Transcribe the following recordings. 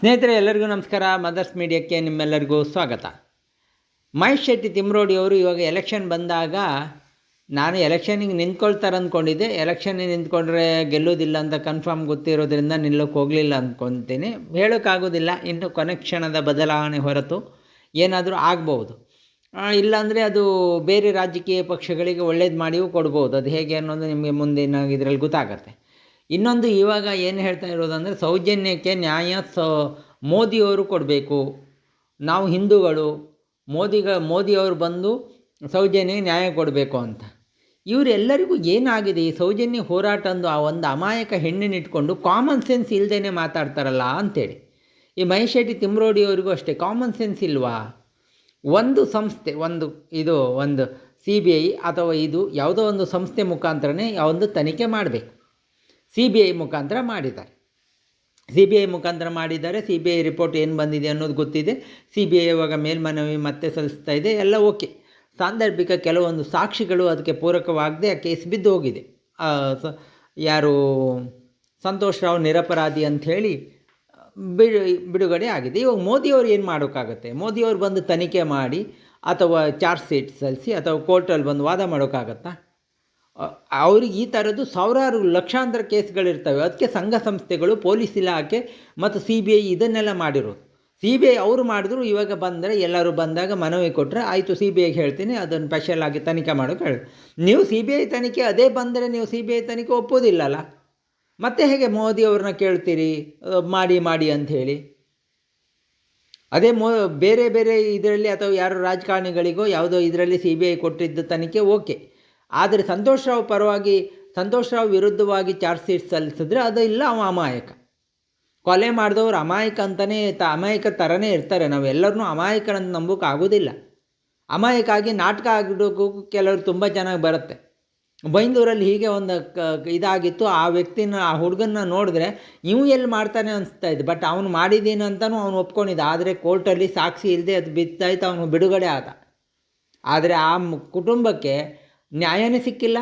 ಸ್ನೇಹಿತರೆ, ಎಲ್ಲರಿಗೂ ನಮಸ್ಕಾರ. ಮದರ್ಸ್ ಮೀಡಿಯಾಕ್ಕೆ ನಿಮ್ಮೆಲ್ಲರಿಗೂ ಸ್ವಾಗತ. ಮಹೇಶ್ ಶೆಟ್ಟಿ ತಿಮ್ರೋಡಿ ಅವರು ಇವಾಗ ಎಲೆಕ್ಷನ್ ಬಂದಾಗ ನಾನು ಎಲೆಕ್ಷನಿಗೆ ನಿಂತ್ಕೊಳ್ತಾರೆ ಅಂದ್ಕೊಂಡಿದ್ದೆ ಎಲೆಕ್ಷನ್ ನಿಂತ್ಕೊಂಡ್ರೆ ಗೆಲ್ಲೋದಿಲ್ಲ ಅಂತ ಕನ್ಫರ್ಮ್ ಗೊತ್ತಿರೋದ್ರಿಂದ ನಿಲ್ಲೋಕೆ ಹೋಗಲಿಲ್ಲ ಅಂದ್ಕೊತೀನಿ ಹೇಳೋಕ್ಕಾಗೋದಿಲ್ಲ. ಇನ್ನು ಕೊನೆಕ್ಷಣದ ಬದಲಾವಣೆ ಹೊರತು ಏನಾದರೂ ಆಗ್ಬೋದು ಇಲ್ಲಾಂದರೆ ಅದು ಬೇರೆ ರಾಜಕೀಯ ಪಕ್ಷಗಳಿಗೆ ಒಳ್ಳೇದು ಮಾಡಿಯೂ ಕೊಡ್ಬೋದು. ಅದು ಹೇಗೆ ಅನ್ನೋದು ನಿಮಗೆ ಮುಂದಿನ ಇದರಲ್ಲಿ ಗೊತ್ತಾಗತ್ತೆ. ಇನ್ನೊಂದು ಇವಾಗ ಏನು ಹೇಳ್ತಾ ಇರೋದಂದರೆ ಸೌಜನ್ಯಕ್ಕೆ ನ್ಯಾಯ ಸ, ಮೋದಿಯವರು ಕೊಡಬೇಕು. ನಾವು ಹಿಂದೂಗಳು, ಮೋದಿಗ, ಮೋದಿಯವರು ಬಂದು ಸೌಜನ್ಯಕ್ಕೆ ನ್ಯಾಯ ಕೊಡಬೇಕು ಅಂತ. ಇವರೆಲ್ಲರಿಗೂ ಏನಾಗಿದೆ? ಈ ಸೌಜನ್ಯ ಹೋರಾಟ ಅಂದು ಆ ಒಂದು ಅಮಾಯಕ ಹೆಣ್ಣಿನಿಟ್ಕೊಂಡು ಕಾಮನ್ ಸೆನ್ಸ್ ಇಲ್ಲದೇ ಮಾತಾಡ್ತಾರಲ್ಲ ಅಂತೇಳಿ. ಈ ಮಹೇಶ್ ಶೆಟ್ಟಿ ತಿಮ್ರೋಡಿಯವರಿಗೂ ಅಷ್ಟೇ ಕಾಮನ್ ಸೆನ್ಸ್ ಇಲ್ವಾ? ಒಂದು ಸಂಸ್ಥೆ, ಒಂದು ಇದು, ಒಂದು ಸಿ ಬಿ ಐ ಅಥವಾ ಇದು ಯಾವುದೋ ಒಂದು ಸಂಸ್ಥೆ ಮುಖಾಂತರನೇ ಒಂದು ತನಿಖೆ ಮಾಡಬೇಕು. ಸಿ ಬಿ ಐ ಮುಖಾಂತರ ಮಾಡಿದ್ದಾರೆ. ಸಿ ಬಿ ಐ ಮುಖಾಂತರ ಮಾಡಿದ್ದಾರೆ. ಸಿ ಬಿ ಐ ರಿಪೋರ್ಟ್ ಏನು ಬಂದಿದೆ ಅನ್ನೋದು ಗೊತ್ತಿದೆ. ಸಿ ಬಿ ಐ ಇವಾಗ ಮೇಲ್ಮನವಿ ಮತ್ತೆ ಸಲ್ಲಿಸ್ತಾ ಇದೆ. ಎಲ್ಲ ಓಕೆ. ಸಾಂದರ್ಭಿಕ ಕೆಲವೊಂದು ಸಾಕ್ಷಿಗಳು ಅದಕ್ಕೆ ಪೂರಕವಾಗದೆ ಆ ಕೇಸ್ ಬಿದ್ದು ಹೋಗಿದೆ. ಯಾರು, ಸಂತೋಷ್ ರಾವ್ ನಿರಪರಾಧಿ ಅಂಥೇಳಿ ಬಿಡು ಬಿಡುಗಡೆ ಆಗಿದೆ. ಇವಾಗ ಮೋದಿಯವರು ಏನು ಮಾಡೋಕ್ಕಾಗುತ್ತೆ? ಮೋದಿಯವರು ಬಂದು ತನಿಖೆ ಮಾಡಿ ಅಥವಾ ಚಾರ್ಜ್ ಶೀಟ್ ಸಲ್ಲಿಸಿ ಅಥವಾ ಕೋರ್ಟಲ್ಲಿ ಬಂದು ವಾದ ಮಾಡೋಕ್ಕಾಗತ್ತಾ? ಅವ್ರಿಗೆ ಈ ಥರದ್ದು ಸಾವಿರಾರು ಲಕ್ಷಾಂತರ ಕೇಸ್ಗಳಿರ್ತವೆ. ಅದಕ್ಕೆ ಸಂಘ ಸಂಸ್ಥೆಗಳು, ಪೊಲೀಸ್ ಇಲಾಖೆ ಮತ್ತು ಸಿ ಬಿ ಐ ಇದನ್ನೆಲ್ಲ ಮಾಡಿರೋದು. ಸಿ ಬಿ ಐ ಅವರು ಮಾಡಿದ್ರು, ಇವಾಗ ಬಂದರೆ ಎಲ್ಲರೂ ಬಂದಾಗ ಮನವಿ ಕೊಟ್ಟರೆ ಆಯಿತು, ಸಿ ಬಿ ಐಗೆ ಹೇಳ್ತೀನಿ, ಅದನ್ನು ಸ್ಪೆಷಲ್ ಆಗಿ ತನಿಖೆ ಮಾಡೋಕೆ ಹೇಳಿ. ನೀವು ಸಿ ಬಿ ಐ ತನಿಖೆ ಅದೇ ಬಂದರೆ ನೀವು ಸಿ ಬಿ ಐ ತನಿಖೆ ಒಪ್ಪೋದಿಲ್ಲಲ್ಲ? ಮತ್ತೆ ಹೇಗೆ ಮೋದಿ ಅವ್ರನ್ನ ಕೇಳ್ತೀರಿ? ಮಾಡಿ ಮಾಡಿ ಅಂಥೇಳಿ ಅದೇ ಮೋ, ಬೇರೆ ಬೇರೆ ಇದರಲ್ಲಿ ಅಥವಾ ಯಾರೋ ರಾಜಕಾರಣಿಗಳಿಗೋ ಯಾವುದೋ ಇದರಲ್ಲಿ ಸಿ ಬಿ ಐ ಕೊಟ್ಟಿದ್ದ ತನಿಖೆ ಓಕೆ. ಆದರೆ ಸಂತೋಷರಾವ್ ಪರವಾಗಿ ಸಂತೋಷರಾವ್ ವಿರುದ್ಧವಾಗಿ ಚಾರ್ಜ್ ಶೀಟ್ ಸಲ್ಲಿಸಿದ್ರೆ ಅದು ಇಲ್ಲ, ಅವ ಅಮಾಯಕ. ಕೊಲೆ ಮಾಡಿದವರು ಅಮಾಯಕ ಅಂತಲೇ ತ ಅಮಾಯಕ ಥರನೇ ಇರ್ತಾರೆ. ನಾವೆಲ್ಲರನ್ನೂ ಅಮಾಯಕರಂತ ನಂಬೋಕೆ ಆಗೋದಿಲ್ಲ. ಅಮಾಯಕ ಆಗಿ ನಾಟಕ ಆಗಿಡೋಕ್ಕೂ ಕೆಲವರು ತುಂಬ ಚೆನ್ನಾಗಿ ಬರುತ್ತೆ. ಬೈಂದೂರಲ್ಲಿ ಹೀಗೆ ಒಂದು ಕ, ಇದಾಗಿತ್ತು. ಆ ವ್ಯಕ್ತಿನ, ಆ ಹುಡುಗನ್ನ ನೋಡಿದ್ರೆ ಇವು ಎಲ್ಲಿ ಮಾಡ್ತಾನೆ ಅನಿಸ್ತಾ ಇದ್ದು ಬಟ್ ಅವನು ಮಾಡಿದ್ದೀನಿ ಅಂತಲೂ ಅವನು ಒಪ್ಕೊಂಡಿದ್ದ. ಆದರೆ ಕೋರ್ಟಲ್ಲಿ ಸಾಕ್ಷಿ ಇಲ್ಲದೆ ಅದು ಬಿದ್ದಾಯ್ತು, ಅವನು ಬಿಡುಗಡೆ ಆದ. ಆದರೆ ಆ ಕುಟುಂಬಕ್ಕೆ ನ್ಯಾಯನೇ ಸಿಕ್ಕಿಲ್ಲ.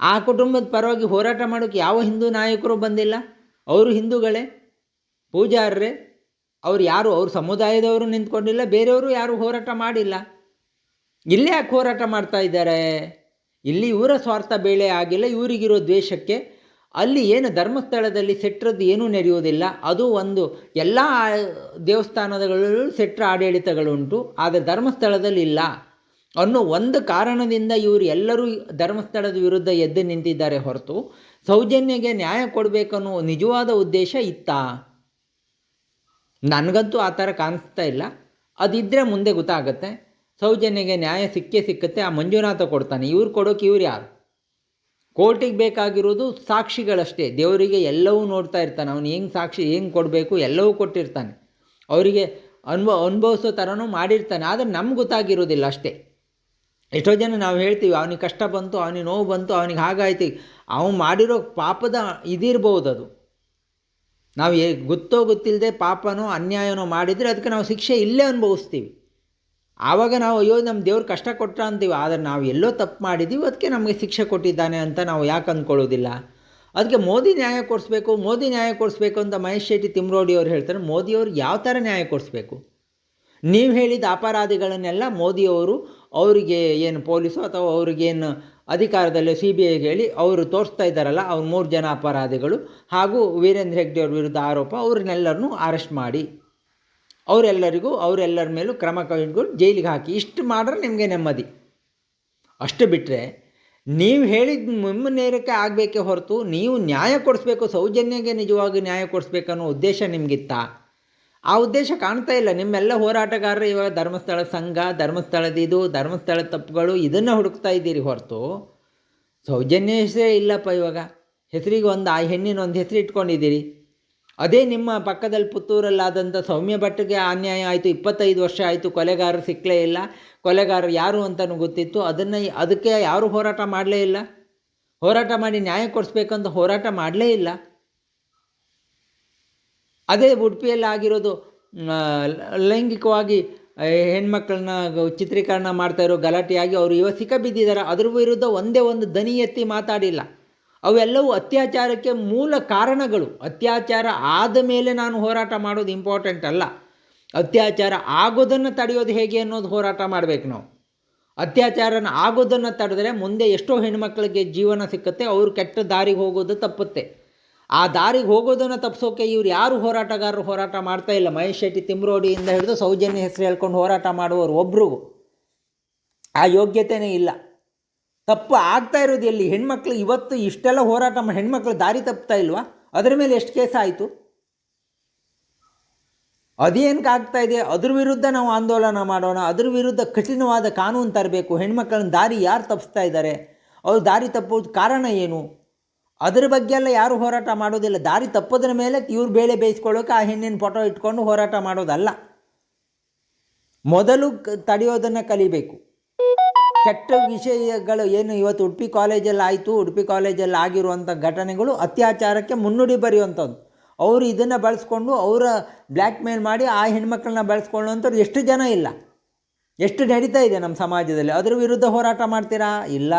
ಆ ಕುಟುಂಬದ ಪರವಾಗಿ ಹೋರಾಟ ಮಾಡೋಕ್ಕೆ ಯಾವ ಹಿಂದೂ ನಾಯಕರು ಬಂದಿಲ್ಲ. ಅವರು ಹಿಂದೂಗಳೇ, ಪೂಜಾರರೇ, ಅವ್ರು ಯಾರು, ಅವ್ರ ಸಮುದಾಯದವರು ನಿಂತ್ಕೊಂಡಿಲ್ಲ, ಬೇರೆಯವರು ಯಾರು ಹೋರಾಟ ಮಾಡಿಲ್ಲ. ಇಲ್ಲೇ ಯಾಕೆ ಹೋರಾಟ ಮಾಡ್ತಾ ಇದ್ದಾರೆ? ಇಲ್ಲಿ ಇವರ ಸ್ವಾರ್ಥ ಬೇಳೆ ಆಗಿಲ್ಲ, ಇವರಿಗಿರೋ ದ್ವೇಷಕ್ಕೆ. ಅಲ್ಲಿ ಏನು ಧರ್ಮಸ್ಥಳದಲ್ಲಿ ಸೆಟ್ರದ್ದು ಏನೂ ನಡೆಯುವುದಿಲ್ಲ ಅದು ಒಂದು ಎಲ್ಲ ದೇವಸ್ಥಾನದಗಳಲ್ಲೂ ಸೆಟ್ರ ಆಡಳಿತಗಳುಂಟು. ಆದರೆ ಧರ್ಮಸ್ಥಳದಲ್ಲಿ ಇಲ್ಲ ಅನ್ನೋ ಒಂದು ಕಾರಣದಿಂದ ಇವರು ಎಲ್ಲರೂ ಧರ್ಮಸ್ಥಳದ ವಿರುದ್ಧ ಎದ್ದು ನಿಂತಿದ್ದಾರೆ ಹೊರತು ಸೌಜನ್ಯಗೆ ನ್ಯಾಯ ಕೊಡಬೇಕನ್ನೋ ನಿಜವಾದ ಉದ್ದೇಶ ಇತ್ತಾ? ನನಗಂತೂ ಆ ಥರ ಕಾಣಿಸ್ತಾ ಇಲ್ಲ. ಅದಿದ್ದರೆ ಮುಂದೆ ಗೊತ್ತಾಗುತ್ತೆ. ಸೌಜನ್ಯಗೆ ನ್ಯಾಯ ಸಿಕ್ಕೇ ಸಿಕ್ಕತ್ತೆ, ಆ ಮಂಜುನಾಥ ಕೊಡ್ತಾನೆ. ಇವ್ರು ಕೊಡೋಕೆ ಇವ್ರು ಯಾರು? ಕೋರ್ಟಿಗೆ ಬೇಕಾಗಿರೋದು ಸಾಕ್ಷಿಗಳಷ್ಟೇ. ದೇವರಿಗೆ ಎಲ್ಲವೂ ನೋಡ್ತಾ ಇರ್ತಾನೆ. ಅವನು ಹೆಂಗೆ ಸಾಕ್ಷಿ, ಹೆಂಗೆ ಕೊಡಬೇಕು ಎಲ್ಲವೂ ಕೊಟ್ಟಿರ್ತಾನೆ. ಅವರಿಗೆ ಅನುಭವ ಅನುಭವಿಸೋ ಥರನೂ ಮಾಡಿರ್ತಾನೆ. ಆದರೆ ನಮ್ಗೆ ಗೊತ್ತಾಗಿರೋದಿಲ್ಲ ಅಷ್ಟೇ. ಎಷ್ಟೋ ಜನ ನಾವು ಹೇಳ್ತೀವಿ, ಅವನಿಗೆ ಕಷ್ಟ ಬಂತು, ಅವನಿಗೆ ನೋವು ಬಂತು, ಅವನಿಗೆ ಹಾಗಾಯ್ತು. ಅವನು ಮಾಡಿರೋ ಪಾಪದ ಇದಿರ್ಬೋದು ಅದು. ನಾವು ಗೊತ್ತೋ ಗೊತ್ತಿಲ್ಲದೆ ಪಾಪನೋ ಅನ್ಯಾಯನೋ ಮಾಡಿದರೆ ಅದಕ್ಕೆ ನಾವು ಶಿಕ್ಷೆ ಇಲ್ಲೇ ಅನುಭವಿಸ್ತೀವಿ. ಆವಾಗ ನಾವು, ಅಯ್ಯೋ, ನಮ್ಮ ದೇವ್ರು ಕಷ್ಟ ಕೊಟ್ಟ ಅಂತೀವಿ. ಆದರೆ ನಾವು ಎಲ್ಲೋ ತಪ್ಪು ಮಾಡಿದ್ದೀವಿ ಅದಕ್ಕೆ ನಮಗೆ ಶಿಕ್ಷೆ ಕೊಟ್ಟಿದ್ದಾನೆ ಅಂತ ನಾವು ಯಾಕೆ ಅಂದ್ಕೊಳ್ಳೋದಿಲ್ಲ. ಅದಕ್ಕೆ ಮೋದಿ ನ್ಯಾಯ ಕೊಡಿಸ್ಬೇಕು, ಮೋದಿ ನ್ಯಾಯ ಕೊಡಿಸ್ಬೇಕು ಅಂತ ಮಹೇಶ್ ಶೆಟ್ಟಿ ತಿಮ್ರೋಡಿ ಅವರು ಹೇಳ್ತಾರೆ. ಮೋದಿಯವರು ಯಾವ ಥರ ನ್ಯಾಯ ಕೊಡಿಸ್ಬೇಕು? ನೀವು ಹೇಳಿದ ಅಪರಾಧಿಗಳನ್ನೆಲ್ಲ ಮೋದಿಯವರು ಅವರಿಗೆ ಏನು ಪೊಲೀಸು ಅಥವಾ ಅವ್ರಿಗೇನು ಅಧಿಕಾರದಲ್ಲಿ ಸಿ ಬಿ ಐಗೆ ಹೇಳಿ ಅವರು ತೋರಿಸ್ತಾ ಇದ್ದಾರಲ್ಲ, ಅವ್ರು ಮೂರು ಜನ ಅಪರಾಧಿಗಳು ಹಾಗೂ ವೀರೇಂದ್ರ ಹೆಗ್ಡೆ ಅವ್ರ ವಿರುದ್ಧ ಆರೋಪ, ಅವ್ರನ್ನೆಲ್ಲರನ್ನೂ ಅರೆಸ್ಟ್ ಮಾಡಿ. ಅವರೆಲ್ಲರಿಗೂ, ಅವರೆಲ್ಲರ ಮೇಲೂ ಕ್ರಮ ಕೈಗೊಂಡು ಜೈಲಿಗೆ ಹಾಕಿ. ಇಷ್ಟು ಮಾಡ್ರೆ ನಿಮಗೆ ನೆಮ್ಮದಿ. ಅಷ್ಟು ಬಿಟ್ಟರೆ ನೀವು ಹೇಳಿದ ನಿಮ್ಮ ನೇರಕ್ಕೆ ಆಗಬೇಕೇ ಹೊರತು ನೀವು ನ್ಯಾಯ ಕೊಡಿಸ್ಬೇಕು, ಸೌಜನ್ಯಗೆ ನಿಜವಾಗಿ ನ್ಯಾಯ ಕೊಡಿಸ್ಬೇಕನ್ನೋ ಉದ್ದೇಶ ನಿಮಗಿತ್ತಾ? ಆ ಉದ್ದೇಶ ಕಾಣ್ತಾ ಇಲ್ಲ. ನಿಮ್ಮೆಲ್ಲ ಹೋರಾಟಗಾರರು ಇವಾಗ ಧರ್ಮಸ್ಥಳ ಸಂಘ, ಧರ್ಮಸ್ಥಳದ ಇದು, ಧರ್ಮಸ್ಥಳ ತಪ್ಪುಗಳು ಇದನ್ನು ಹುಡುಕ್ತಾ ಇದ್ದೀರಿ ಹೊರತು. ಸೌಜನ್ಯ ಹೆಸರೇ ಇಲ್ಲಪ್ಪ ಇವಾಗ. ಹೆಸರಿಗೆ ಒಂದು ಆ ಹೆಣ್ಣಿನ ಒಂದು ಹೆಸರು ಇಟ್ಕೊಂಡಿದ್ದೀರಿ. ಅದೇ ನಿಮ್ಮ ಪಕ್ಕದಲ್ಲಿ ಪುತ್ತೂರಲ್ಲಾದಂಥ ಸೌಮ್ಯ ಭಟ್ಗೆ ಅನ್ಯಾಯ ಆಯಿತು, ಇಪ್ಪತ್ತೈದು ವರ್ಷ ಆಯಿತು, ಕೊಲೆಗಾರರು ಸಿಕ್ಕಲೇ ಇಲ್ಲ. ಕೊಲೆಗಾರರು ಯಾರು ಅಂತಲೂ ಗೊತ್ತಿತ್ತು. ಅದನ್ನು ಅದಕ್ಕೆ ಯಾರೂ ಹೋರಾಟ ಮಾಡಲೇ ಇಲ್ಲ? ಹೋರಾಟ ಮಾಡಿ ನ್ಯಾಯ ಕೊಡಿಸ್ಬೇಕಂತ ಹೋರಾಟ ಮಾಡಲೇ ಇಲ್ಲ. ಅದೇ ಉಡುಪಿಯಲ್ಲಿ ಆಗಿರೋದು ಲೈಂಗಿಕವಾಗಿ ಹೆಣ್ಮಕ್ಳನ್ನ ಚಿತ್ರೀಕರಣ ಮಾಡ್ತಾ ಇರೋ ಗಲಾಟೆಯಾಗಿ ಅವರು ಇವ ಸಿಕ್ಕ ಬಿದ್ದಿದ್ದಾರೆ ಅದ್ರ ವಿರುದ್ಧ ಒಂದೇ ಒಂದು ದನಿ ಎತ್ತಿ ಮಾತಾಡಿಲ್ಲ. ಅವೆಲ್ಲವೂ ಅತ್ಯಾಚಾರಕ್ಕೆ ಮೂಲ ಕಾರಣಗಳು. ಅತ್ಯಾಚಾರ ಆದ ಮೇಲೆ ನಾನು ಹೋರಾಟ ಮಾಡೋದು ಇಂಪಾರ್ಟೆಂಟ್ ಅಲ್ಲ. ಅತ್ಯಾಚಾರ ಆಗೋದನ್ನು ತಡೆಯೋದು ಹೇಗೆ ಅನ್ನೋದು ಹೋರಾಟ ಮಾಡಬೇಕು ನಾವು. ಅತ್ಯಾಚಾರನ ಆಗೋದನ್ನು ತಡೆದ್ರೆ ಮುಂದೆ ಎಷ್ಟೋ ಹೆಣ್ಮಕ್ಳಿಗೆ ಜೀವನ ಸಿಕ್ಕತ್ತೆ, ಅವರು ಕೆಟ್ಟ ದಾರಿಗೆ ಹೋಗೋದು ತಪ್ಪುತ್ತೆ. ಆ ದಾರಿಗೆ ಹೋಗೋದನ್ನು ತಪ್ಪಿಸೋಕೆ ಇವ್ರು ಯಾರು ಹೋರಾಟಗಾರರು ಹೋರಾಟ ಮಾಡ್ತಾ ಇಲ್ಲ? ಮಹೇಶ್ ಶೆಟ್ಟಿ ತಿಮ್ರೋಡಿಯಿಂದ ಹಿಡಿದು ಸೌಜನ್ಯ ಹೆಸರು ಹೇಳ್ಕೊಂಡು ಹೋರಾಟ ಮಾಡುವವರು ಒಬ್ರಿಗೂ ಆ ಯೋಗ್ಯತೆಯೇ ಇಲ್ಲ. ತಪ್ಪು ಆಗ್ತಾ ಇರೋದು ಎಲ್ಲಿ? ಹೆಣ್ಮಕ್ಳು ಇವತ್ತು ಇಷ್ಟೆಲ್ಲ ಹೋರಾಟ ಮಾಡಿ ಹೆಣ್ಮಕ್ಳು ದಾರಿ ತಪ್ತಾ ಇಲ್ವಾ? ಅದರ ಮೇಲೆ ಎಷ್ಟು ಕೇಸ್ ಆಯಿತು? ಅದೇನಕ್ಕೆ ಆಗ್ತಾ ಇದೆ? ಅದ್ರ ವಿರುದ್ಧ ನಾವು ಆಂದೋಲನ ಮಾಡೋಣ. ಅದ್ರ ವಿರುದ್ಧ ಕಠಿಣವಾದ ಕಾನೂನು ತರಬೇಕು. ಹೆಣ್ಮಕ್ಳನ್ನ ದಾರಿ ಯಾರು ತಪ್ಪಿಸ್ತಾ ಇದ್ದಾರೆ ಅವ್ರು ದಾರಿ ತಪ್ಪೋದು ಕಾರಣ ಏನು? ಅದ್ರ ಬಗ್ಗೆ ಎಲ್ಲ ಯಾರು ಹೋರಾಟ ಮಾಡೋದಿಲ್ಲ. ದಾರಿ ತಪ್ಪದ್ರ ಮೇಲೆ ಇವ್ರು ಬೇಳೆ ಬೇಯಿಸ್ಕೊಳ್ಳೋಕೆ ಆ ಹೆಣ್ಣಿನ ಫೋಟೋ ಇಟ್ಕೊಂಡು ಹೋರಾಟ ಮಾಡೋದಲ್ಲ. ಮೊದಲು ತಡೆಯೋದನ್ನು ಕಲಿಬೇಕು. ಕೆಟ್ಟ ವಿಷಯಗಳು ಏನು ಇವತ್ತು ಉಡುಪಿ ಕಾಲೇಜಲ್ಲಿ ಆಯಿತು, ಉಡುಪಿ ಕಾಲೇಜಲ್ಲಿ ಆಗಿರುವಂಥ ಘಟನೆಗಳು ಅತ್ಯಾಚಾರಕ್ಕೆ ಮುನ್ನುಡಿ ಬರೆಯುವಂಥದ್ದು. ಅವರು ಇದನ್ನು ಬಳಸ್ಕೊಂಡು ಅವರ ಬ್ಲ್ಯಾಕ್ ಮೇಲ್ ಮಾಡಿ ಆ ಹೆಣ್ಮಕ್ಳನ್ನ ಬಳಸ್ಕೊಳ್ಳುವಂಥವ್ರು ಎಷ್ಟು ಜನ ಇಲ್ಲ. ಎಷ್ಟು ನಡೀತಾ ಇದೆ ನಮ್ಮ ಸಮಾಜದಲ್ಲಿ. ಅದ್ರ ವಿರುದ್ಧ ಹೋರಾಟ ಮಾಡ್ತೀರಾ? ಇಲ್ಲ.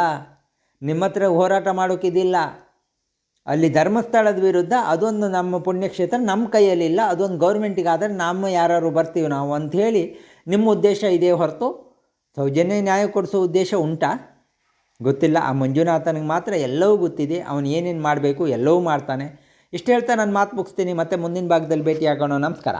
ನಿಮ್ಮ ಹತ್ರ ಹೋರಾಟ ಮಾಡೋಕ್ಕಿದಿಲ್ಲ ಅಲ್ಲಿ ಧರ್ಮಸ್ಥಳದ ವಿರುದ್ಧ ಅದೊಂದು ನಮ್ಮ ಪುಣ್ಯಕ್ಷೇತ್ರ, ನಮ್ಮ ಕೈಯಲ್ಲಿಲ್ಲ ಅದೊಂದು ಗೌರ್ಮೆಂಟಿಗಾದರೆ ನಮ್ಮ ಯಾರು ಬರ್ತೀವಿ ನಾವು ಅಂಥೇಳಿ ನಿಮ್ಮ ಉದ್ದೇಶ ಇದೇ ಹೊರತು. ಸೌಜನ್ಯ ನ್ಯಾಯ ಕೊಡಿಸೋ ಉದ್ದೇಶ ಉಂಟಾ? ಗೊತ್ತಿಲ್ಲ. ಆ ಮಂಜುನಾಥನಿಗೆ ಮಾತ್ರ ಎಲ್ಲವೂ ಗೊತ್ತಿದೆ. ಅವನು ಏನೇನು ಮಾಡಬೇಕು ಎಲ್ಲವೂ ಮಾಡ್ತಾನೆ. ಇಷ್ಟು ಹೇಳ್ತಾ ನಾನು ಮಾತು ಮುಗಿಸ್ತೀನಿ. ಮತ್ತೆ ಮುಂದಿನ ಭಾಗದಲ್ಲಿ ಭೇಟಿಯಾಗೋಣ. ನಮಸ್ಕಾರ.